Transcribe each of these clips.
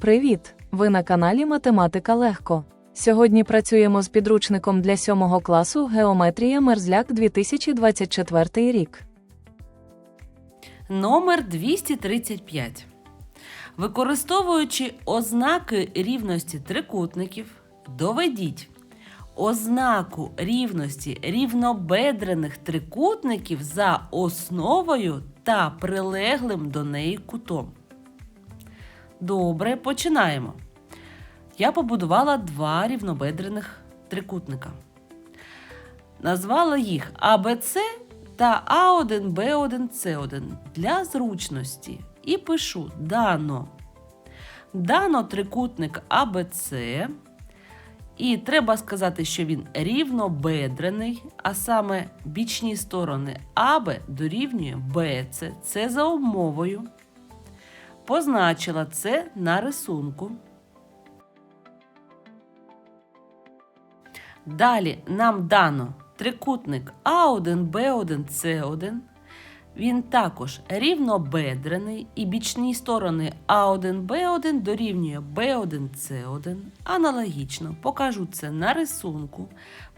Привіт! Ви на каналі Математика Легко. Сьогодні працюємо з підручником для 7 класу Геометрія Мерзляк 2024 рік. Номер 235. Використовуючи ознаки рівності трикутників, доведіть ознаку рівності рівнобедрених трикутників за основою та прилеглим до неї кутом. Добре, починаємо. Я побудувала два рівнобедрених трикутника. Назвала їх АБЦ та А1, Б1, С1 для зручності. І пишу дано. Дано трикутник АБЦ. І треба сказати, що він рівнобедрений, а саме бічні сторони АБ дорівнює БЦ. Це за умовою. Позначила це на рисунку. Далі нам дано трикутник А1, Б1, С1. Він також рівнобедрений і бічні сторони А1, Б1 дорівнює Б1, С1. Аналогічно покажу це на рисунку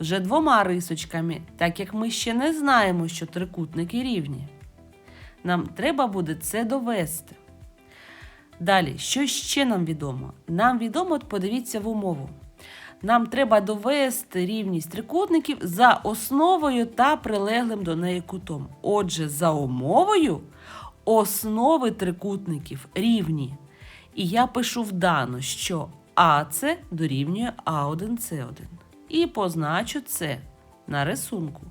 вже двома рисочками, так як ми ще не знаємо, що трикутники рівні. Нам треба буде це довести. Далі, що ще нам відомо? Нам відомо, от подивіться в умову. Нам треба довести рівність трикутників за основою та прилеглим до неї кутом. Отже, за умовою основи трикутників рівні. І я пишу вдано, що АЦ дорівнює А1С1. І позначу це на рисунку.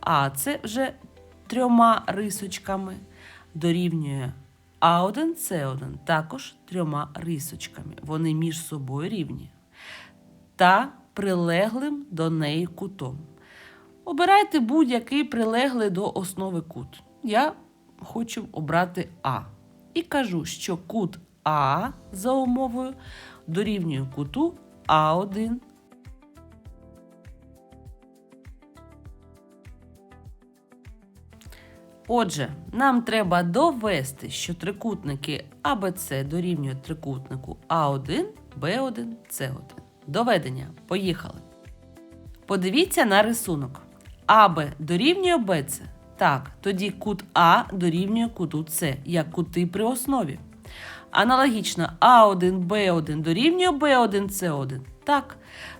АЦ вже трьома рисочками дорівнює А1С1 також трьома рисочками. Вони між собою рівні та прилеглим до неї кутом. Обирайте будь-який прилеглий до основи кут. Я хочу обрати А. І кажу, що кут А за умовою дорівнює куту А1. Отже, нам треба довести, що трикутники АБЦ дорівнюють трикутнику А1, Б1, С1. Доведення. Поїхали. Подивіться на рисунок. АБ дорівнює БЦ. Так, тоді кут А дорівнює куту С, як кути при основі. Аналогічно А1, Б1 дорівнює Б1, С1. Так,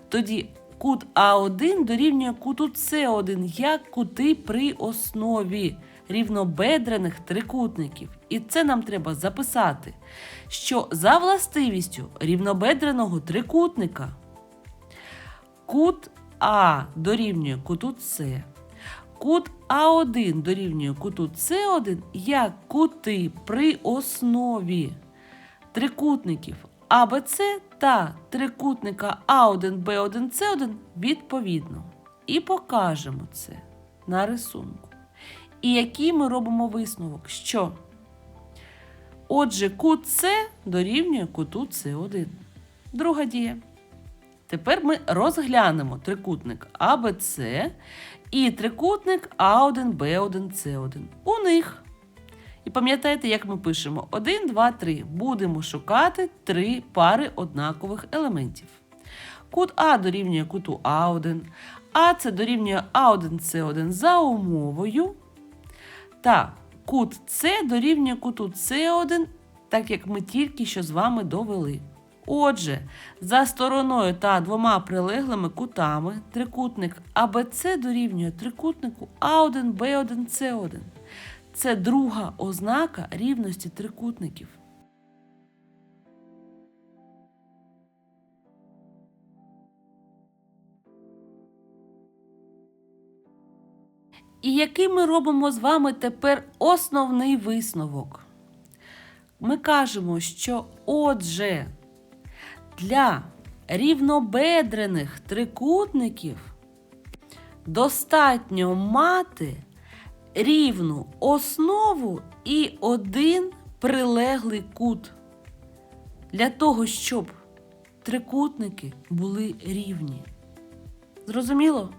тоді кут А1 дорівнює куту С1, як кути при основі рівнобедрених трикутників. І це нам треба записати, що за властивістю рівнобедреного трикутника кут А дорівнює куту С, кут А1 дорівнює куту С1 як кути при основі трикутників АБЦ та трикутника А1, Б1, С1 відповідно. І покажемо це на рисунку. І який ми робимо висновок? Що? Отже, кут С дорівнює куту С1. Друга дія. Тепер ми розглянемо трикутник АБЦ і трикутник А1, Б1, С1. У них. І пам'ятаєте, як ми пишемо 1, 2, 3. Будемо шукати три пари однакових елементів. Кут А дорівнює куту А1, АЦ дорівнює А1, С1 за умовою. Та кут С дорівнює куту С1, так як ми тільки що з вами довели. Отже, за стороною та двома прилеглими кутами трикутник АБЦ дорівнює трикутнику А1, Б1, С1. Це друга ознака рівності трикутників. І який ми робимо з вами тепер основний висновок? Ми кажемо, що отже, для рівнобедрених трикутників достатньо мати рівну основу і один прилеглий кут. Для того, щоб трикутники були рівні. Зрозуміло?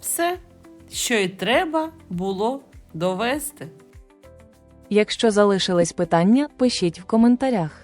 Все. що й треба було довести. Якщо залишились питання, пишіть в коментарях.